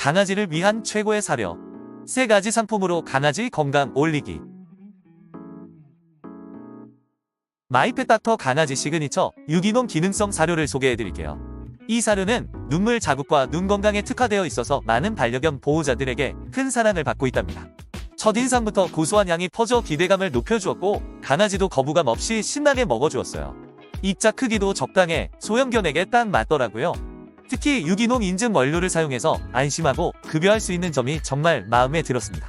강아지를 위한 최고의 사료. 세 가지 상품으로 강아지 건강 올리기. 마이펫 닥터 강아지 시그니처 유기농 기능성 사료를 소개해드릴게요. 이 사료는 눈물 자국과 눈 건강에 특화되어 있어서 많은 반려견 보호자들에게 큰 사랑을 받고 있답니다. 첫인상부터 고소한 향이 퍼져 기대감을 높여주었고 강아지도 거부감 없이 신나게 먹어주었어요. 입자 크기도 적당해 소형견에게 딱 맞더라고요. 특히 유기농 인증 원료를 사용해서 안심하고 급여할 수 있는 점이 정말 마음에 들었습니다.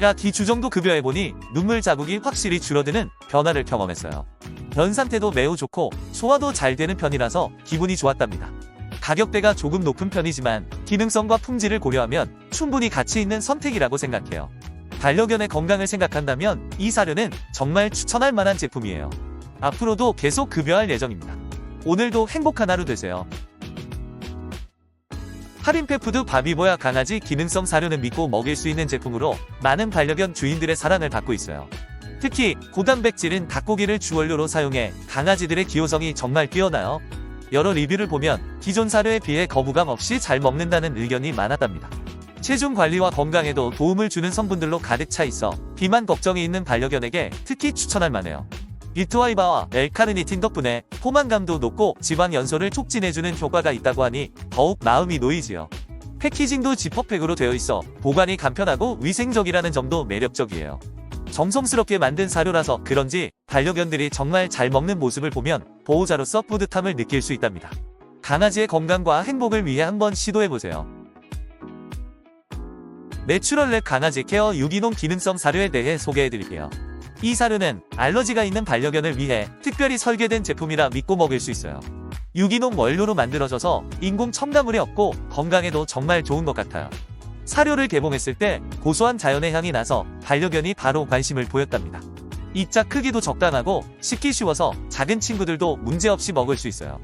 약 2주 정도 급여해보니 눈물 자국이 확실히 줄어드는 변화를 경험했어요. 변 상태도 매우 좋고 소화도 잘 되는 편이라서 기분이 좋았답니다. 가격대가 조금 높은 편이지만 기능성과 품질을 고려하면 충분히 가치 있는 선택이라고 생각해요. 반려견의 건강을 생각한다면 이 사료는 정말 추천할 만한 제품이에요. 앞으로도 계속 급여할 예정입니다. 오늘도 행복한 하루 되세요. 할인 페푸드 바비보야 강아지 기능성 사료는 믿고 먹일 수 있는 제품으로 많은 반려견 주인들의 사랑을 받고 있어요. 특히 고단백질은 닭고기를 주원료로 사용해 강아지들의 기호성이 정말 뛰어나요. 여러 리뷰를 보면 기존 사료에 비해 거부감 없이 잘 먹는다는 의견이 많았답니다. 체중 관리와 건강에도 도움을 주는 성분들로 가득 차 있어 비만 걱정이 있는 반려견에게 특히 추천할 만해요. 비트와이바와 엘카르니틴 덕분에 포만감도 높고 지방 연소를 촉진해주는 효과가 있다고 하니 더욱 마음이 놓이지요. 패키징도 지퍼팩으로 되어 있어 보관이 간편하고 위생적이라는 점도 매력적이에요. 정성스럽게 만든 사료라서 그런지 반려견들이 정말 잘 먹는 모습을 보면 보호자로서 뿌듯함을 느낄 수 있답니다. 강아지의 건강과 행복을 위해 한번 시도해보세요. 내추럴랩 강아지 케어 유기농 기능성 사료에 대해 소개해드릴게요. 이 사료는 알러지가 있는 반려견을 위해 특별히 설계된 제품이라 믿고 먹을 수 있어요. 유기농 원료로 만들어져서 인공 첨가물이 없고 건강에도 정말 좋은 것 같아요. 사료를 개봉했을 때 고소한 자연의 향이 나서 반려견이 바로 관심을 보였답니다. 입자 크기도 적당하고 씹기 쉬워서 작은 친구들도 문제없이 먹을 수 있어요.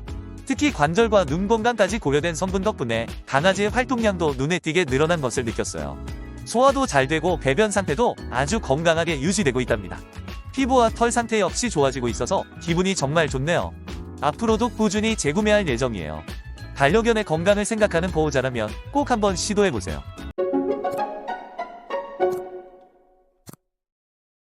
특히 관절과 눈 건강까지 고려된 성분 덕분에 강아지의 활동량도 눈에 띄게 늘어난 것을 느꼈어요. 소화도 잘 되고 배변 상태도 아주 건강하게 유지되고 있답니다. 피부와 털 상태 역시 좋아지고 있어서 기분이 정말 좋네요. 앞으로도 꾸준히 재구매할 예정이에요. 반려견의 건강을 생각하는 보호자라면 꼭 한번 시도해보세요.